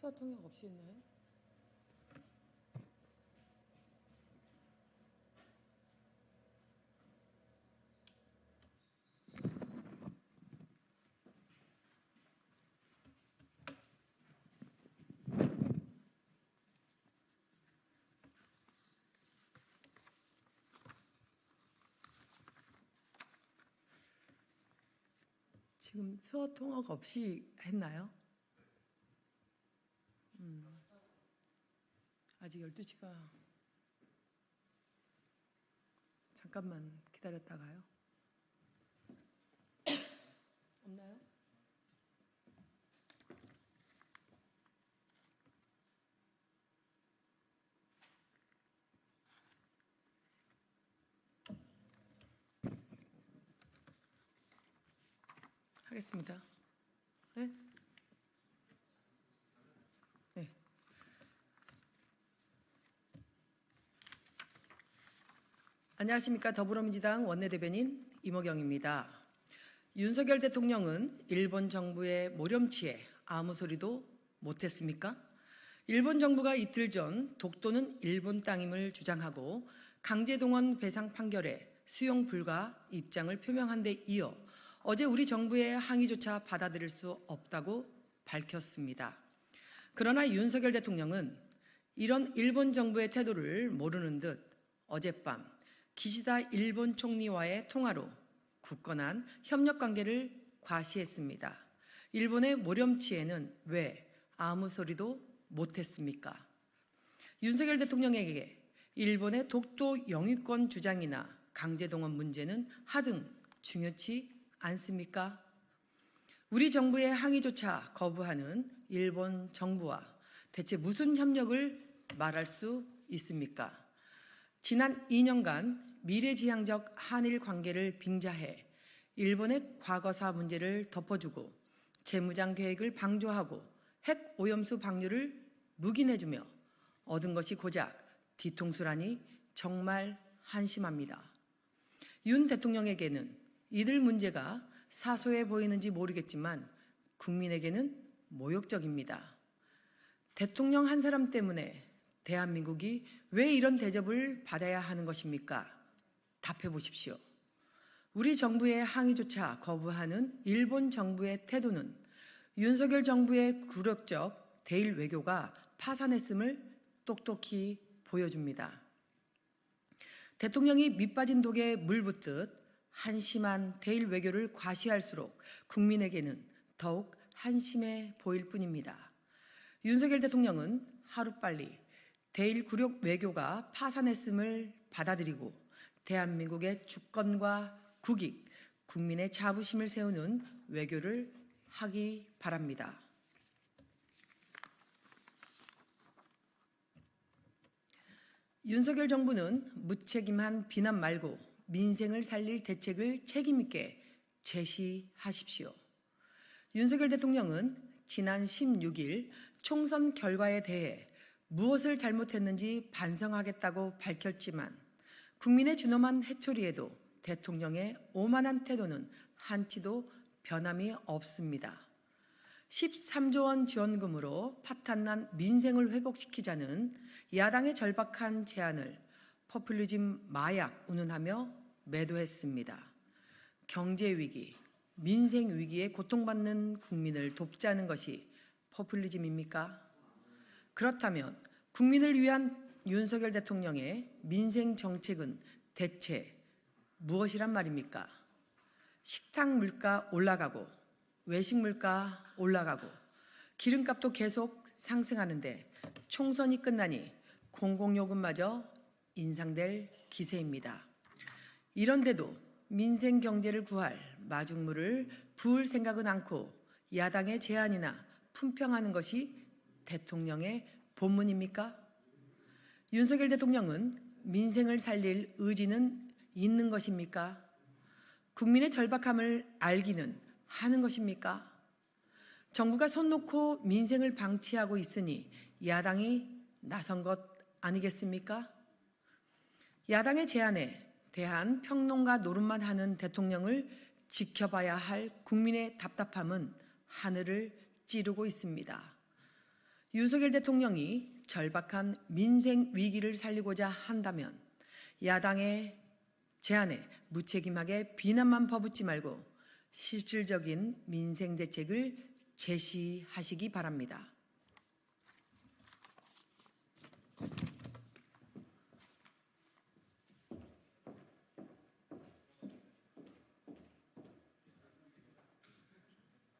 수사 통역 없이 했나요? 지금 수어 통역 없이 했나요? 음. 아직 12시가 잠깐만 기다렸다가요. 없나요? 하겠습니다. 네? 네. 안녕하십니까 더불어민주당 원내대변인 이모경입니다. 윤석열 대통령은 일본 정부의 모렴치에 아무 소리도 못했습니까? 일본 정부가 이틀 전 독도는 일본 땅임을 주장하고 강제동원 배상 판결에 수용 불가 입장을 표명한 데 이어 어제 우리 정부의 항의조차 받아들일 수 없다고 밝혔습니다. 그러나 윤석열 대통령은 이런 일본 정부의 태도를 모르는 듯 어젯밤 기시다 일본 총리와의 통화로 굳건한 협력 관계를 과시했습니다. 일본의 모렴치에는 왜 아무 소리도 못했습니까? 윤석열 대통령에게 일본의 독도 영유권 주장이나 강제동원 문제는 하등 중요치 않습니까? 우리 정부의 항의조차 거부하는 일본 정부와 대체 무슨 협력을 말할 수 있습니까? 지난 2년간 미래지향적 한일 관계를 빙자해 일본의 과거사 문제를 덮어주고 재무장 계획을 방조하고 핵 오염수 방류를 묵인해주며 얻은 것이 고작 뒤통수라니 정말 한심합니다. 윤 대통령에게는 이들 문제가 사소해 보이는지 모르겠지만 국민에게는 모욕적입니다. 대통령 한 사람 때문에 대한민국이 왜 이런 대접을 받아야 하는 것입니까? 답해 보십시오. 우리 정부의 항의조차 거부하는 일본 정부의 태도는 윤석열 정부의 굴욕적 대일 외교가 파산했음을 똑똑히 보여줍니다. 대통령이 밑빠진 독에 물 붓듯 한심한 대일 외교를 과시할수록 국민에게는 더욱 한심해 보일 뿐입니다. 윤석열 대통령은 하루빨리 대일 굴욕 외교가 파산했음을 받아들이고 대한민국의 주권과 국익, 국민의 자부심을 세우는 외교를 하기 바랍니다. 윤석열 정부는 무책임한 비난 말고 민생을 살릴 대책을 책임있게 제시하십시오. 윤석열 대통령은 지난 16일 총선 결과에 대해 무엇을 잘못했는지 반성하겠다고 밝혔지만 국민의 준엄한 해초리에도 대통령의 오만한 태도는 한치도 변함이 없습니다. 13조 원 지원금으로 파탄난 민생을 회복시키자는 야당의 절박한 제안을 포퓰리즘 마약 운운하며 매도했습니다. 경제 위기, 민생 위기에 고통받는 국민을 돕자는 것이 포퓰리즘입니까? 그렇다면 국민을 위한 윤석열 대통령의 민생 정책은 대체 무엇이란 말입니까? 식탁 물가 올라가고 외식 물가 올라가고 기름값도 계속 상승하는데 총선이 끝나니 공공요금마저 인상될 기세입니다. 이런데도 민생 경제를 구할 마중물을 부을 생각은 않고 야당의 제안이나 품평하는 것이 대통령의 본문입니까? 윤석열 대통령은 민생을 살릴 의지는 있는 것입니까? 국민의 절박함을 알기는 하는 것입니까? 정부가 손 놓고 민생을 방치하고 있으니 야당이 나선 것 아니겠습니까? 야당의 제안에 대한 평론가 노릇만 하는 대통령을 지켜봐야 할 국민의 답답함은 하늘을 찌르고 있습니다. 윤석열 대통령이 절박한 민생 위기를 살리고자 한다면 야당의 제안에 무책임하게 비난만 퍼붓지 말고 실질적인 민생 대책을 제시하시기 바랍니다.